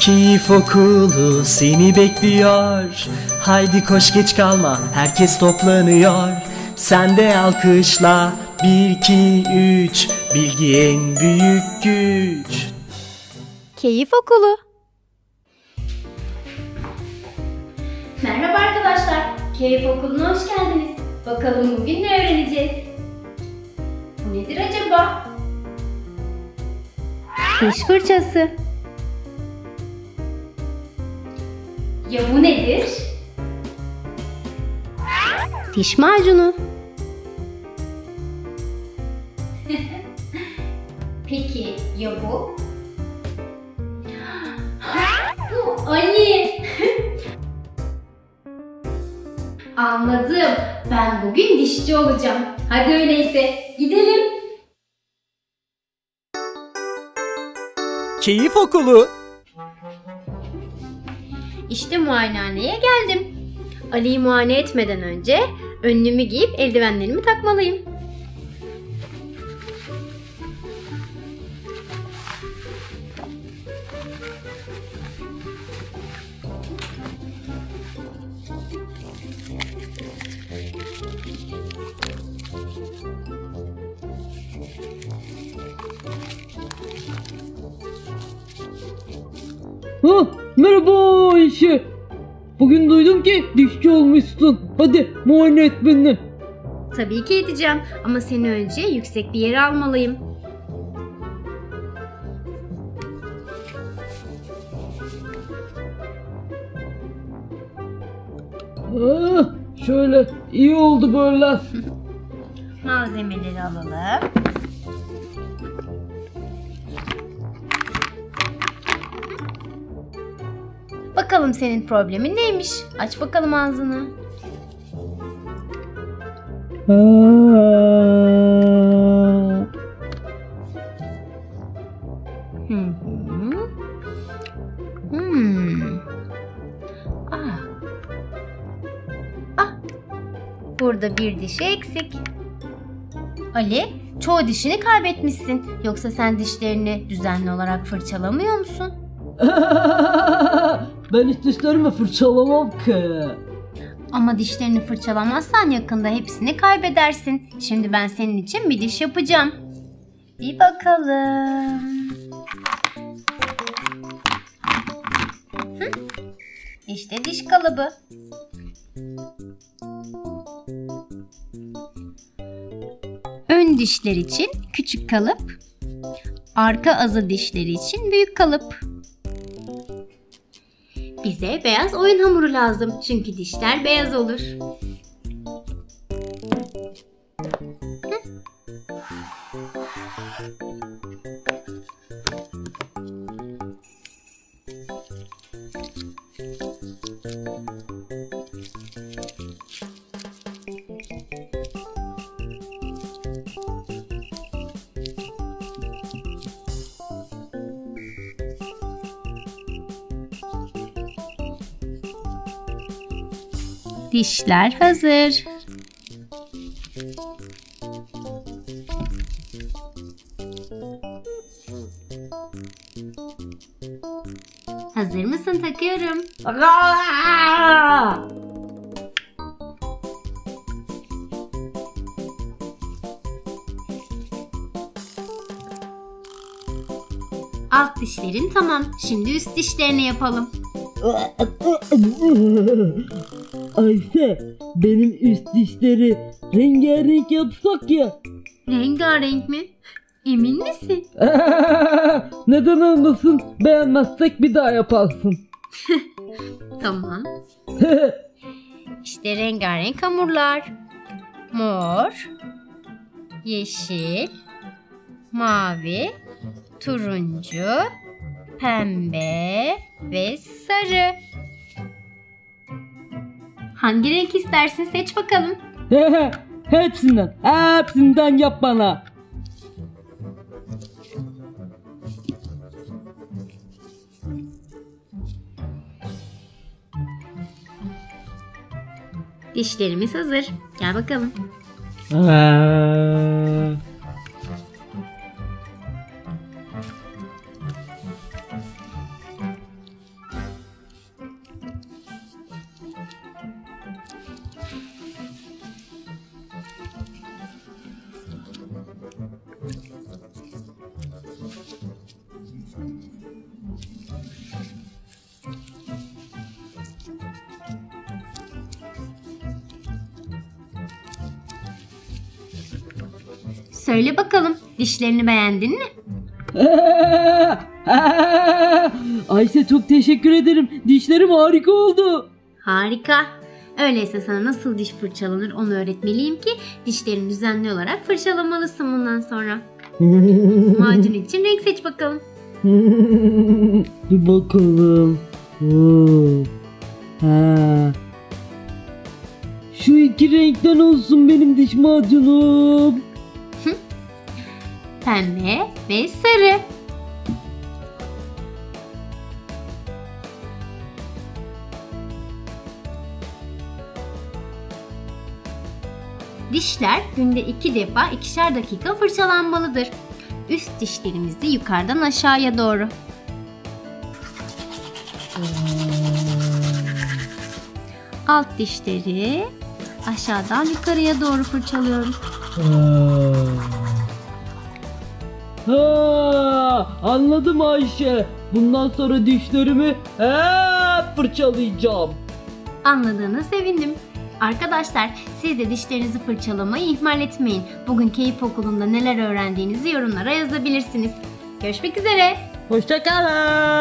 Keyif okulu seni bekliyor Haydi koş geç kalma herkes toplanıyor Sen de alkışla bir iki üç Bilgi en büyük güç Keyif Okulu. Merhaba arkadaşlar. Keyif Okulu'na hoş geldiniz. Bakalım bugün ne öğreneceğiz? Bu nedir acaba? Diş fırçası. Ya bu nedir? Diş macunu. Peki ya bu? Bu Ali. Anladım. Ben bugün dişçi olacağım. Hadi öyleyse gidelim. Keyif okulu İşte muayenehaneye geldim. Ali'yi muayene etmeden önce önlüğümü giyip eldivenlerimi takmalıyım. Ha, merhaba Ayşe. Bugün duydum ki dişçi olmuşsun. Hadi muayene et beni. Tabii ki edeceğim ama seni önce yüksek bir yere almalıyım. Ha, şöyle iyi oldu böyle. Malzemeleri alalım. Bakalım senin problemin neymiş? Aç bakalım ağzını. Ha. Hı hı. Hmm. Ah. Ah. Burada bir dişi eksik. Ali, çoğu dişini kaybetmişsin. Yoksa sen dişlerini düzenli olarak fırçalamıyor musun? ben hiç dişlerimi fırçalamam ki. Ama dişlerini fırçalamazsan yakında hepsini kaybedersin. Şimdi ben senin için bir diş yapacağım. Bir bakalım. Hı? İşte diş kalıbı. Ön dişler için küçük kalıp, arka azı dişleri için büyük kalıp. Bize beyaz oyun hamuru lazım çünkü dişler beyaz olur. Dişler hazır. Hazır mısın? Takıyorum. Alt dişlerin tamam. Şimdi üst dişlerini yapalım. Ayşe benim üst dişleri rengarenk yapsak ya. Rengarenk mi? Emin misin? Neden olmasın? Beğenmezsek bir daha yaparsın. Tamam. İşte rengarenk hamurlar. Mor, yeşil, mavi, turuncu, pembe ve sarı. Hangi renk istersin seç bakalım. hepsinden, hepsinden yap bana. Dişlerimiz hazır. Gel bakalım. Aa. Söyle bakalım dişlerini beğendin mi? Ayşe çok teşekkür ederim. Dişlerim harika oldu. Harika. Öyleyse sana nasıl diş fırçalanır onu öğretmeliyim ki dişlerini düzenli olarak fırçalamalısın bundan sonra. Macun için renk seç bakalım. Bir bakalım. Oo. Ha. Şu iki renkten olsun benim diş macunum. Pembe ve sarı. Dişler günde iki defa ikişer dakika fırçalanmalıdır. Üst dişlerimizi yukarıdan aşağıya doğru. Alt dişleri aşağıdan yukarıya doğru fırçalıyoruz. Ha, anladım Ayşe. Bundan sonra dişlerimi hep fırçalayacağım. Anladığına sevindim. Arkadaşlar siz de dişlerinizi fırçalamayı ihmal etmeyin. Bugün Keyif Okulu'nda neler öğrendiğinizi yorumlara yazabilirsiniz. Görüşmek üzere. Hoşçakalın.